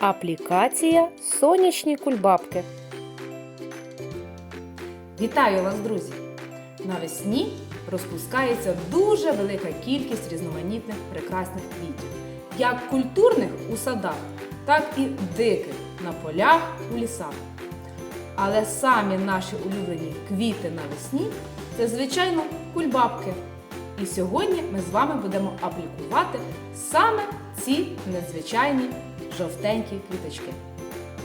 Аплікація Сонячні кульбабки. Вітаю вас, друзі! Навесні розпускається дуже велика кількість різноманітних прекрасних квітів, як культурних у садах, так і диких на полях у лісах. Але самі наші улюблені квіти навесні це, звичайно, кульбабки. І сьогодні ми з вами будемо аплікувати саме ці незвичайні жовтенькі квіточки.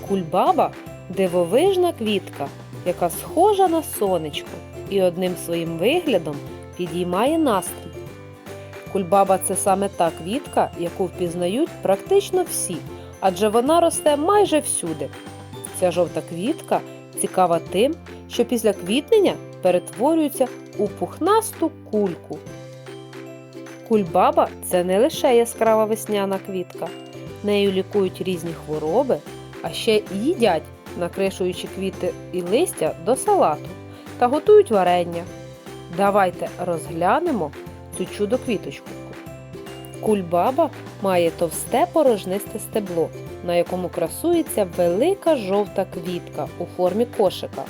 Кульбаба дивовижна квітка, яка схожа на сонечко і одним своїм виглядом підіймає настрій. Кульбаба це саме та квітка, яку впізнають практично всі, адже вона росте майже всюди. Ця жовта квітка цікава тим, що після квітнення перетворюється у пухнасту кульку. Кульбаба це не лише яскрава весняна квітка. Нею лікують різні хвороби, а ще їдять, накришуючи квіти і листя до салату та готують варення. Давайте розглянемо цю чудо квіточку. Кульбаба має товсте порожнисте стебло, на якому красується велика жовта квітка у формі кошика.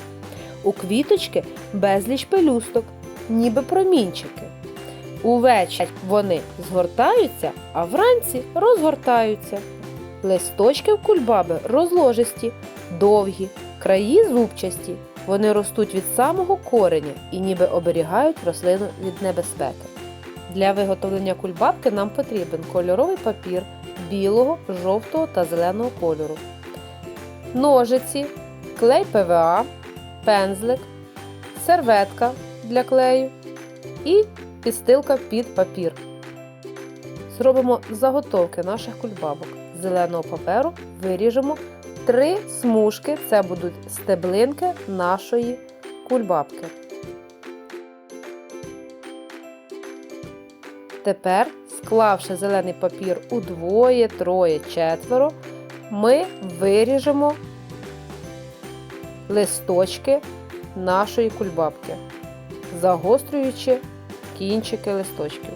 У квіточки безліч пелюсток, ніби промінчики. Увечері вони згортаються, а вранці розгортаються. Листочки в кульбаби розложисті, довгі, краї зубчасті. Вони ростуть від самого кореня і ніби оберігають рослину від небезпеки. Для виготовлення кульбабки нам потрібен кольоровий папір білого, жовтого та зеленого кольору, ножиці, клей ПВА, пензлик, серветка для клею і підстилка під папір. Зробимо заготовки наших кульбабок. З зеленого паперу виріжемо три смужки, це будуть стеблинки нашої кульбабки. Тепер, склавши зелений папір удвоє, троє, четверо, ми виріжемо листочки нашої кульбабки, загострюючи кінчики листочків.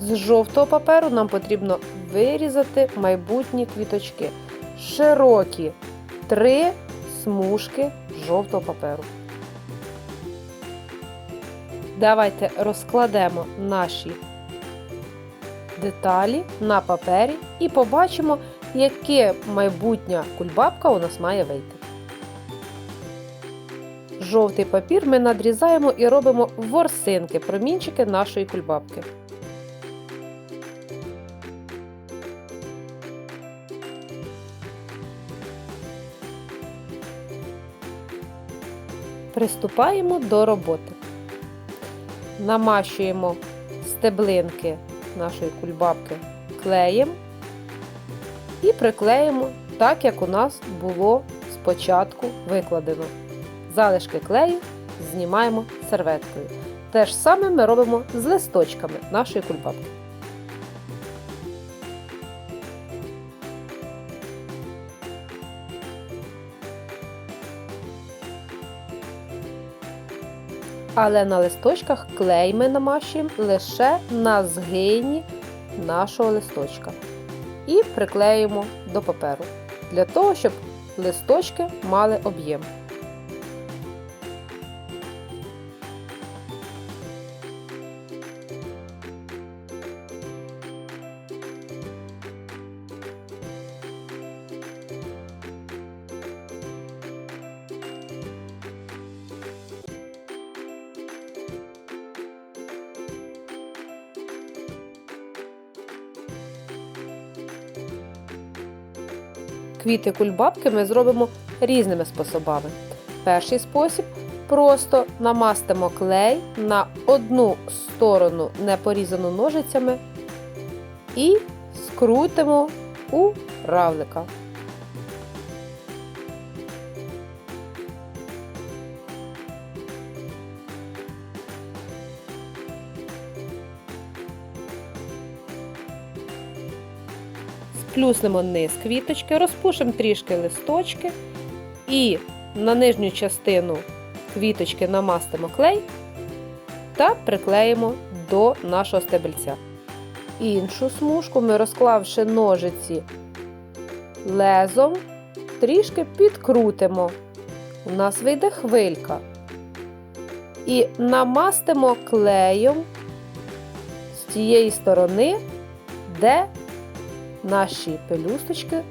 З жовтого паперу нам потрібно вирізати майбутні квіточки. Широкі три смужки жовтого паперу. Давайте розкладемо наші деталі на папері і побачимо, яке майбутня кульбабка у нас має вийти. Жовтий папір ми надрізаємо і робимо ворсинки, промінчики нашої кульбабки. Приступаємо до роботи. Намащуємо стеблинки нашої кульбабки клеєм і приклеїмо так, як у нас було спочатку викладено. Залишки клею знімаємо серветкою. Те ж саме ми робимо з листочками нашої кульбабки. Але на листочках клей ми намащуємо лише на згині нашого листочка. І приклеїмо до паперу для того, щоб листочки мали об'єм. Квіти кульбабки ми зробимо різними способами. Перший спосіб просто намастимо клей на одну сторону, не порізану ножицями, і скрутимо у равлика. Сплюснемо низ квіточки, розпушимо трішки листочки і на нижню частину квіточки намастимо клей та приклеїмо до нашого стебельця. Іншу смужку ми, розклавши ножиці лезом, трішки підкрутимо. У нас вийде хвилька. І намастимо клеєм з тієї сторони, де наші пелюсточки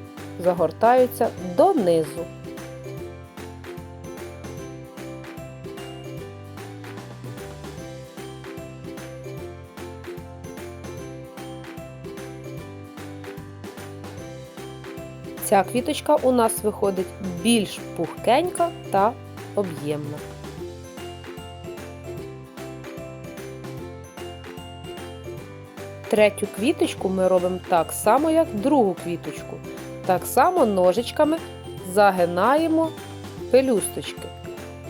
загортаються донизу. Ця квіточка у нас виходить більш пухкенька та об'ємна. Третю квіточку ми робимо так само, як другу квіточку. Так само ножичками загинаємо пелюсточки.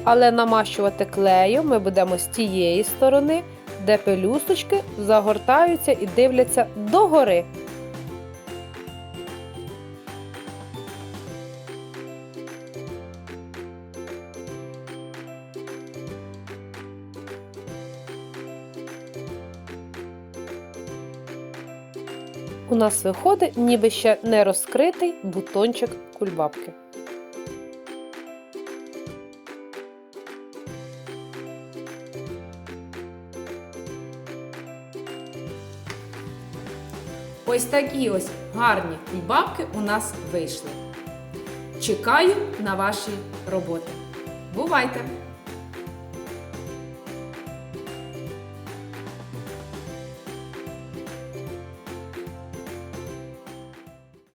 Але намащувати клеєм ми будемо з тієї сторони, де пелюсточки загортаються і дивляться догори. У нас виходить ніби ще не розкритий бутончик кульбабки. Ось такі ось гарні кульбабки у нас вийшли. Чекаю на ваші роботи. Бувайте!